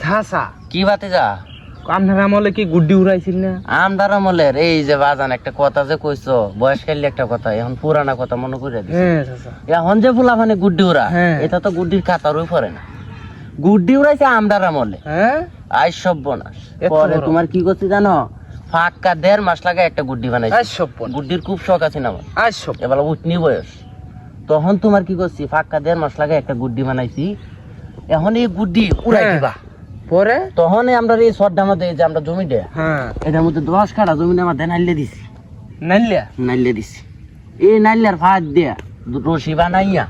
ছাসা কি বাতে যা? আপনার আমলে কি গুড্ডি উড়াইছিল না? আমদার আমলের এই যে বাজান একটা কথা যে কইছো বয়সকালে একটা কথা এখন পুরানা কথা মনে করে দিস হ্যাঁ এখন যে ফুলা মানে গুড্ডি উড়া হ্যাঁ। এটা তো গুড্ডির কাতারই পড়ে না। গুড্ডি উড়াইছে আমদার আমলে। হ্যাঁ? আই সব বনাস পরে তোমার কি করছি জানো? ফাঁকা দেড় মাস লাগে একটা গুড্ডি বানাইছি। গুড্ডির খুব শখ আছে না আমার। এবার উঠনি বয়স। তখন তোমার কি করছি? ফাঁকা দেড় মাস লাগে একটা গুড্ডি বানাইছি। এখন এই গুড্ডি উড়াই। দিবা। পরে তখন আমরা এই সর্দা মধ্যে যে আমরা জমি দেয় হ্যাঁ। এটার মধ্যে দশ কাটা জমি আমার নাইলে দিছি। নাইলিয়া নাইলে দিছি। এই নাইলের ফাঁক দিয়া দু- রশি বানাইয়া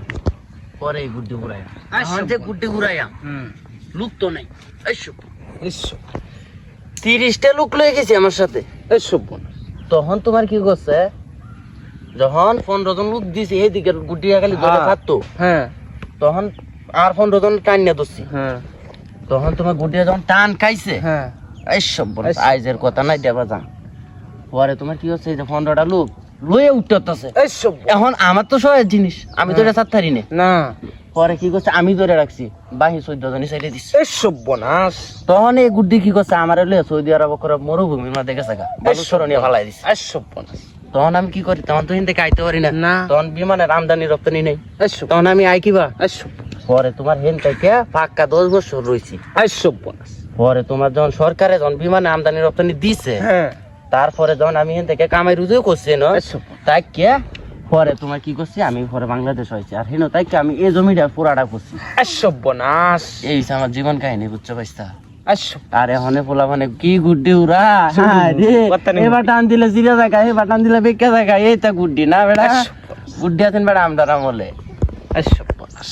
পরে এই গুড্ডি উড়াইয়া এখন যে গুড্ডি হুম। লোক তো নাই। এইসব এসব তিরিশটা লোক লয়ে গেছি আমার সাথে। এসব তখন তোমার কি করছে? যখন পনেরো জন লোক দিছি এইদিকে গুড্ডি খালি ধরে হ্যাঁ। থাকতো। হ্যাঁ। তখন আর পনেরো জন টান নিয়ে ধরছি। হ্যাঁ। তখন তোমার গুডিয়া যখন টান খাইছে হ্যাঁ। এইসব বলে আইজের কথা নাই দেবা যান পরে তোমার কি হচ্ছে এই যে পনেরোটা লোক লয়ে উঠতেছে। এসব এখন আমার তো সহায় জিনিস আমি তো এটা চাত্তারি নে। না। পরে কি করছে আমি ধরে রাখছি বাহি চোদ্দ জনই সাইডে দিচ্ছে এসব বনাস তখন এই গুড্ডি কি করছে আমার লয়ে সৌদি আরব করে মরুভূমির মধ্যে গেছে গা বালুচরণীয় ফালাই দিছে। এসব বনাস তখন আমি কি করি তখন তো হিন্দে খাইতে পারি না। তখন বিমানের আমদানি রপ্তানি নেই। তখন আমি আই কিবা এসব পরে তোমার হেন থেকে পাক্কা দশ বছর রয়েছি। এসব বনাস পরে তোমার যখন সরকারে যখন বিমানে আমদানি রপ্তানি দিছে হ্যাঁ। তারপরে যখন আমি হেন থেকে কামাই রুজু করছি না? তাই কে? পরে তোমার কি করছি আমি পরে বাংলাদেশ হয়েছি। আর হেন তাই কে আমি এই জমিটা পুরাটা করছি। এসব বনাস এই হচ্ছে আমার জীবন কাহিনী বুঝছ এসব আর এখন পোলা মানে কি গুড্ডি উড়া? শুধু রে কথা নেই। এবার টান দিলে জিরা জায়গা এবার টান দিলে বেকা এই তা গুড্ডি না বেড়া? আচ্ছা। গুড্ডি আছেন বেড়া আমদার আমলে। বনাস